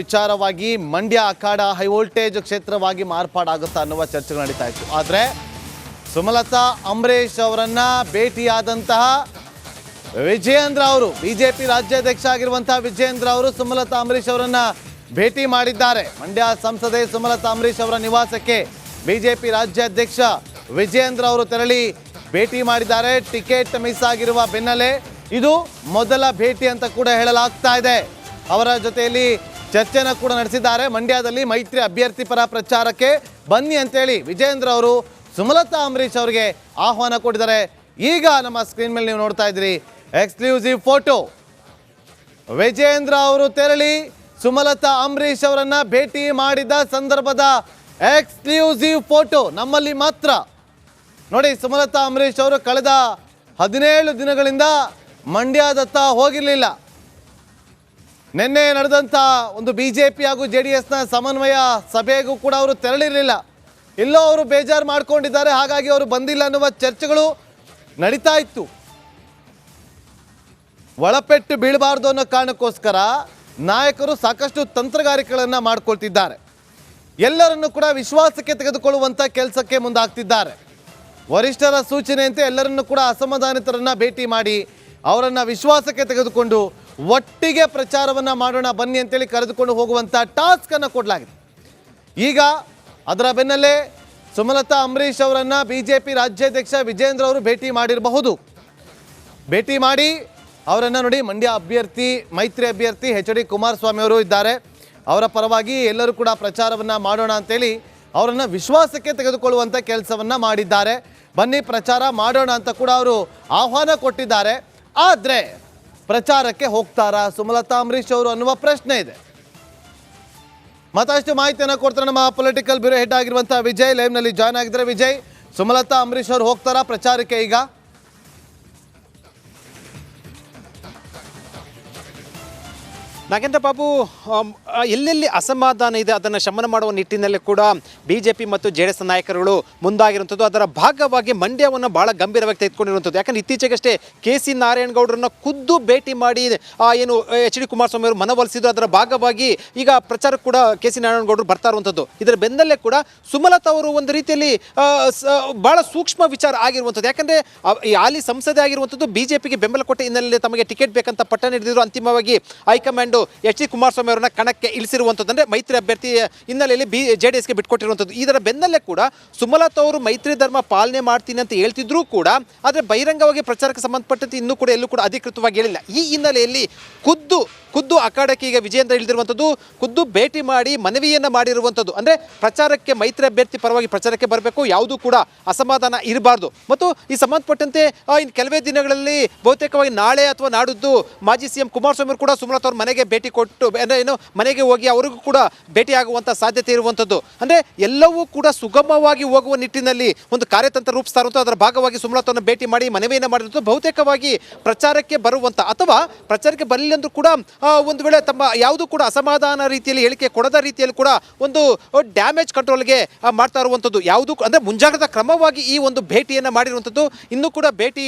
ವಿಚಾರವಾಗಿ ಮಂಡ್ಯ ಅಖಾಡ high voltage ಕ್ಷೇತ್ರವಾಗಿ ಮಾರ್ಪಾಡಾಗುತ್ತಾ ಅನ್ನುವ ಚರ್ಚೆಗಳು ನಡೀತಾ ಇತ್ತು. ಆದರೆ ಸುಮಲತಾ, ಅಂಬರೀಷ್ ಅವರನ್ನ ಭೇಟಿಯಾದಂತಹ ವಿಜಯೇಂದ್ರ ಅವರು, ಬಿಜೆಪಿ ರಾಜ್ಯಾಧ್ಯಕ್ಷ ಆಗಿರುವಂತಹ ವಿಜಯೇಂದ್ರ ಅವರು ಸುಮಲತಾ, ಅಂಬರೀಷ್ ಅವರನ್ನ ಭೇಟಿ ಮಾಡಿದ್ದಾರೆ. ಮಂಡ್ಯ ಸಂಸದೆ ಸುಮಲತಾ, ಅಂಬರೀಷ್ ಅವರ ನಿವಾಸಕ್ಕೆ ಬಿಜೆಪಿ ರಾಜ್ಯಾಧ್ಯಕ್ಷ ವಿಜಯೇಂದ್ರ ಅವರು ತೆರಳಿ ಭೇಟಿ ಮಾಡಿದ್ದಾರೆ. ಟಿಕೆಟ್ ಮಿಸ್ ಆಗಿರುವ ಬೆನ್ನಲ್ಲೇ ಇದು ಮೊದಲ ಭೇಟಿ ಅಂತ ಕೂಡ ಹೇಳಲಾಗ್ತಾ ಇದೆ. ಅವರ ಜೊತೆಯಲ್ಲಿ ಚರ್ಚೆನ ಕೂಡ ನಡೆಸಿದ್ದಾರೆ. ಮಂಡ್ಯದಲ್ಲಿ ಮೈತ್ರಿ ಅಭ್ಯರ್ಥಿ ಪರ ಪ್ರಚಾರಕ್ಕೆ ಬನ್ನಿ ಅಂತೇಳಿ ವಿಜೇಂದ್ರ ಅವರು, ಸುಮಲತಾ ಅಂಬರೀಶ್ ಅವರಿಗೆ ಆಹ್ವಾನ ಕೊಟ್ಟಿದ್ದಾರೆ. ಈಗ ನಮ್ಮ ಸ್ಕ್ರೀನ್ ಮೇಲೆ ನೀವು ನೋಡ್ತಾ ಇದ್ದೀರಿ. ಎಕ್ಸ್ಕ್ಲೂಸಿವ್ ಫೋಟೋ ವಿಜಯೇಂದ್ರ ಅವರು ತೆರಳಿ, ಸುಮಲತಾ ಅಂಬರೀಶ್ ಅವರನ್ನ ಭೇಟಿ ಮಾಡಿದ ಸಂದರ್ಭದ ಎಕ್ಸ್ಕ್ಲೂಸಿವ್ ಫೋಟೋ ನಮ್ಮಲ್ಲಿ ಮಾತ್ರ. ನೋಡಿ, ಸುಮಲತಾ ಅಂಬರೀಷ್ ಅವರು ಕಳೆದ ಹದಿನೇಳು ದಿನಗಳಿಂದ ಮಂಡ್ಯದತ್ತ ಹೋಗಿರಲಿಲ್ಲ. ನಿನ್ನೆ ನಡೆದಂಥ ಒಂದು ಬಿ ಜೆ ಪಿ ಹಾಗೂ ಜೆ ಡಿ ಎಸ್ನ ಸಮನ್ವಯ ಸಭೆಗೂ ಕೂಡ ಅವರು ತೆರಳಿರಲಿಲ್ಲ. ಎಲ್ಲೋ ಅವರು ಬೇಜಾರು ಮಾಡ್ಕೊಂಡಿದ್ದಾರೆ, ಹಾಗಾಗಿ ಅವರು ಬಂದಿಲ್ಲ ಅನ್ನುವ ಚರ್ಚೆಗಳು ನಡೀತಾ ಇತ್ತು. ಒಳಪೆಟ್ಟು ಬೀಳಬಾರ್ದು ಅನ್ನೋ ಕಾರಣಕ್ಕೋಸ್ಕರ ನಾಯಕರು ಸಾಕಷ್ಟು ತಂತ್ರಗಾರಿಕೆಗಳನ್ನು ಮಾಡ್ಕೊಳ್ತಿದ್ದಾರೆ. ಎಲ್ಲರನ್ನು ಕೂಡ ವಿಶ್ವಾಸಕ್ಕೆ ತೆಗೆದುಕೊಳ್ಳುವಂಥ ಕೆಲಸಕ್ಕೆ ಮುಂದಾಗ್ತಿದ್ದಾರೆ. ವರಿಷ್ಠರ ಸೂಚನೆಯಂತೆ ಎಲ್ಲರನ್ನು ಕೂಡ ಅಸಮಾಧಾನಿತರನ್ನ ಭೇಟಿ ಮಾಡಿ ಅವರನ್ನು ವಿಶ್ವಾಸಕ್ಕೆ ತೆಗೆದುಕೊಂಡು ಒಟ್ಟಿಗೆ ಪ್ರಚಾರವನ್ನು ಮಾಡೋಣ, ಬನ್ನಿ ಅಂತೇಳಿ ಕರೆದುಕೊಂಡು ಹೋಗುವಂಥ ಟಾಸ್ಕನ್ನು ಕೊಡಲಾಗಿದೆ. ಈಗ ಅದರ ಬೆನ್ನಲ್ಲೇ ಸುಮಲತಾ ಅಂಬರೀಷ್ ಜೆ ಬಿಜೆಪಿ ರಾಜ್ಯಾಧ್ಯಕ್ಷ ವಿಜೇಂದ್ರ ಅವರು ಭೇಟಿ ಮಾಡಿರಬಹುದು. ಭೇಟಿ ಮಾಡಿ ಅವರನ್ನು ನೋಡಿ ಮಂಡ್ಯ ಅಭ್ಯರ್ಥಿ, ಮೈತ್ರಿ ಅಭ್ಯರ್ಥಿ ಎಚ್ ಡಿ ಕುಮಾರಸ್ವಾಮಿ ಅವರು ಇದ್ದಾರೆ. ಅವರ ಪರವಾಗಿ ಎಲ್ಲರೂ ಕೂಡ ಪ್ರಚಾರವನ್ನು ಮಾಡೋಣ ಅಂತೇಳಿ ಅವರನ್ನು ವಿಶ್ವಾಸಕ್ಕೆ ತೆಗೆದುಕೊಳ್ಳುವಂಥ ಕೆಲಸವನ್ನು ಮಾಡಿದ್ದಾರೆ. ಬನ್ನಿ ಪ್ರಚಾರ ಮಾಡೋಣ ಅಂತ ಕೂಡ ಅವರು ಆಹ್ವಾನ ಕೊಟ್ಟಿದ್ದಾರೆ. ಆದರೆ ಪ್ರಚಾರಕ್ಕೆ ಹೋಗ್ತಾರಾ? ಸುಮಲತಾ ಅಂಬರೀಶ್ ಅವರು ಅನ್ನುವ ಪ್ರಶ್ನೆ ಇದೆ. ಮತ್ತಷ್ಟು ಮಾಹಿತಿಯನ್ನು ಕೊಡ್ತಾರೆ ನಮ್ಮ ಪೊಲಿಟಿಕಲ್ ಬ್ಯೂರೋ ಹೆಡ್ ಆಗಿರುವಂತಹ ವಿಜಯ್ ಲೈವ್ನಲ್ಲಿ ಜಾಯ್ನ್ ಆಗಿದ್ದಾರೆ. ವಿಜಯ್, ಸುಮಲತಾ ಅಂಬರೀಶ್ ಅವರು ಹೋಗ್ತಾರಾ ಪ್ರಚಾರಕ್ಕೆ ಈಗ? ನಾಗೇಂದ್ರ ಬಾಬು ಎಲ್ಲೆಲ್ಲಿ ಅಸಮಾಧಾನ ಇದೆ ಅದನ್ನು ಶಮನ ಮಾಡುವ ನಿಟ್ಟಿನಲ್ಲಿ ಕೂಡ ಬಿ ಜೆ ಪಿ ಮತ್ತು ಜೆ ಡಿ ಎಸ್ ನಾಯಕರುಗಳು ಮುಂದಾಗಿರುವಂಥದ್ದು. ಅದರ ಭಾಗವಾಗಿ ಮಂಡ್ಯವನ್ನು ಭಾಳ ಗಂಭೀರವಾಗಿ ತೆಗೆದುಕೊಂಡಿರುವಂಥದ್ದು. ಯಾಕಂದ್ರೆ ಇತ್ತೀಚೆಗಷ್ಟೇ ಕೆ ಸಿ ನಾರಾಯಣಗೌಡರನ್ನ ಖುದ್ದು ಭೇಟಿ ಮಾಡಿ ಏನು ಎಚ್ ಡಿ ಕುಮಾರಸ್ವಾಮಿ ಅವರು ಮನವೊಲಿಸಿದ್ರು ಅದರ ಭಾಗವಾಗಿ ಈಗ ಪ್ರಚಾರ ಕೂಡ ಕೆ ಸಿ ನಾರಾಯಣಗೌಡರು ಬರ್ತಾ ಇರುವಂಥದ್ದು. ಇದರ ಬೆನ್ನಲ್ಲೇ ಕೂಡ ಸುಮಲತಾ ಅವರು ಒಂದು ರೀತಿಯಲ್ಲಿ ಭಾಳ ಸೂಕ್ಷ್ಮ ವಿಚಾರ ಆಗಿರುವಂಥದ್ದು. ಯಾಕಂದರೆ ಹಾಲಿ ಸಂಸದೆ ಆಗಿರುವಂಥದ್ದು ಬಿಜೆಪಿಗೆ ಬೆಂಬಲ ಕೊಟ್ಟ ಹಿನ್ನೆಲೆಯಲ್ಲಿ ತಮಗೆ ಟಿಕೆಟ್ ಬೇಕಂತ ಪಟ್ಟ ನೀಡಿದ್ರು ಅಂತಿಮವಾಗಿ ಹೈಕಮಾಂಡ್ ಎಚ್ ಡಿ ಕುಮಾರಸ್ವಾಮಿ ಅವರನ್ನ ಕಣಕ್ಕೆ ಇಳಿಸಿರುವಂಥದ್ದು ಅಂದ್ರೆ ಮೈತ್ರಿ ಅಭ್ಯರ್ಥಿ ಹಿನ್ನೆಲೆಯಲ್ಲಿ ಬಿ ಜೆ ಡಿ ಎಸ್ಗೆ ಬಿಟ್ಕೊಟ್ಟಿರುವಂಥದ್ದು ಇದರ ಬೆನ್ನಲ್ಲೇ ಕೂಡ ಸುಮಲತಾ ಅವರು ಮೈತ್ರಿ ಧರ್ಮ ಪಾಲನೆ ಮಾಡ್ತೀನಿ ಅಂತ ಹೇಳ್ತಿದ್ರು ಕೂಡ, ಆದರೆ ಬಹಿರಂಗವಾಗಿ ಪ್ರಚಾರಕ್ಕೆ ಸಂಬಂಧಪಟ್ಟಂತೆ ಇನ್ನೂ ಕೂಡ ಎಲ್ಲೂ ಕೂಡ ಅಧಿಕೃತವಾಗಿ ಹೇಳಿಲ್ಲ. ಈ ಹಿನ್ನೆಲೆಯಲ್ಲಿ ಖುದ್ದು ಖುದ್ದು ಅಖಾಡಕ್ಕೆ ಈಗ ವಿಜಯೇಂದ್ರ ಇಳಿದಿರುವಂಥದ್ದು ಖುದ್ದು ಭೇಟಿ ಮಾಡಿ ಮನವಿಯನ್ನು ಮಾಡಿರುವಂಥದ್ದು. ಅಂದರೆ ಪ್ರಚಾರಕ್ಕೆ ಮೈತ್ರಿ ಅಭ್ಯರ್ಥಿ ಪರವಾಗಿ ಪ್ರಚಾರಕ್ಕೆ ಬರಬೇಕು, ಯಾವುದೂ ಕೂಡ ಅಸಮಾಧಾನ ಇರಬಾರ್ದು. ಮತ್ತು ಈ ಸಂಬಂಧಪಟ್ಟಂತೆ ಇನ್ನು ಕೆಲವೇ ದಿನಗಳಲ್ಲಿ ಬಹುತೇಕವಾಗಿ ನಾಳೆ ಅಥವಾ ನಾಡಿದ್ದು ಮಾಜಿ ಸಿ ಎಂ ಕುಮಾರಸ್ವಾಮಿ ಕೂಡ ಸುಮಲತಾ ಅವ್ರ ಮನೆಗೆ ಭೇಟಿ ಕೊಟ್ಟು, ಅಂದರೆ ಏನು, ಮನೆಗೆ ಹೋಗಿ ಅವರಿಗೂ ಕೂಡ ಭೇಟಿಯಾಗುವಂಥ ಸಾಧ್ಯತೆ ಇರುವಂಥದ್ದು. ಅಂದರೆ ಎಲ್ಲವೂ ಕೂಡ ಸುಗಮವಾಗಿ ಹೋಗುವ ನಿಟ್ಟಿನಲ್ಲಿ ಒಂದು ಕಾರ್ಯತಂತ್ರ ರೂಪಿಸ್ತಾ ಅದರ ಭಾಗವಾಗಿ ಸುಮಲತಾವನ್ನು ಭೇಟಿ ಮಾಡಿ ಮನವಿಯನ್ನು ಮಾಡಿರುವಂಥ ಬಹುತೇಕವಾಗಿ ಪ್ರಚಾರಕ್ಕೆ ಬರುವಂಥ, ಅಥವಾ ಪ್ರಚಾರಕ್ಕೆ ಬರಲಿಲ್ಲ ಅಂದ್ರೂ ಕೂಡ ಒಂದು ವೇಳೆ ತಮ್ಮ ಯಾವುದೂ ಕೂಡ ಅಸಮಾಧಾನ ರೀತಿಯಲ್ಲಿ ಹೇಳಿಕೆ ಕೊಡದ ರೀತಿಯಲ್ಲಿ ಕೂಡ ಒಂದು ಡ್ಯಾಮೇಜ್ ಕಂಟ್ರೋಲ್ಗೆ ಮಾಡ್ತಾ ಇರುವಂಥದ್ದು ಯಾವುದು ಅಂದರೆ ಮುಂಜಾಗ್ರತಾ ಕ್ರಮವಾಗಿ ಈ ಒಂದು ಭೇಟಿಯನ್ನು ಮಾಡಿರುವಂಥದ್ದು. ಇನ್ನೂ ಕೂಡ ಭೇಟಿ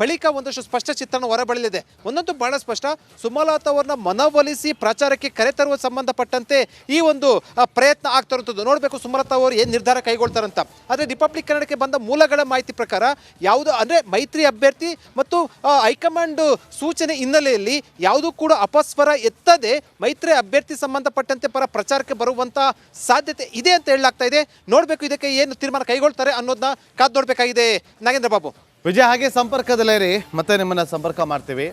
ಬಳಿಕ ಒಂದಷ್ಟು ಸ್ಪಷ್ಟ ಚಿತ್ರಣ ಹೊರಬಳಲಿದೆ ಒಂದಂತೂ ಬಹಳ ಸ್ಪಷ್ಟ. ಸುಮಲತಾ ಅವರನ್ನ ಮನವೊಲಿಸಿ ಪ್ರಚಾರಕ್ಕೆ ಕರೆತರುವ ಸಂಬಂಧಪಟ್ಟಂತೆ ಈ ಒಂದು ಪ್ರಯತ್ನ ಆಗ್ತಾ ಇರುವಂಥದ್ದು. ನೋಡಬೇಕು ಸುಮಲತಾ ಅವರು ಏನು ನಿರ್ಧಾರ ಕೈಗೊಳ್ತಾರಂತ. ಆದರೆ ರಿಪಬ್ಲಿಕ್ ಕನ್ನಡಕ್ಕೆ ಬಂದ ಮೂಲಗಳ ಮಾಹಿತಿ ಪ್ರಕಾರ, ಯಾವುದು, ಅಂದರೆ ಮೈತ್ರಿ ಅಭ್ಯರ್ಥಿ ಮತ್ತು ಹೈಕಮಾಂಡ್ ಸೂಚನೆ ಹಿನ್ನೆಲೆಯಲ್ಲಿ ಯಾವುದೂ ಕೂಡ ಅಪಸ್ವರ ಎತ್ತದೆ ಮೈತ್ರಿ ಅಭ್ಯರ್ಥಿ ಸಂಬಂಧಪಟ್ಟಂತೆ ಪರ ಪ್ರಚಾರಕ್ಕೆ ಬರುವಂತಹ ಸಾಧ್ಯತೆ ಇದೆ ಅಂತ ಹೇಳಲಾಗ್ತಾ ಇದೆ. ನೋಡಬೇಕು ಇದಕ್ಕೆ ಏನು ತೀರ್ಮಾನ ಕೈಗೊಳ್ತಾರೆ ಅನ್ನೋದನ್ನ ಕಾದು ನೋಡಬೇಕಾಗಿದೆ. ನಾಗೇಂದ್ರ ಬಾಬು. ವಿಜಯ, ಹಾಗೆ ಸಂಪರ್ಕದಲ್ಲೇ ರೀ ಮತ್ತೆ ನಿಮ್ಮನ್ನ ಸಂಪರ್ಕ ಮಾಡ್ತೀವಿ.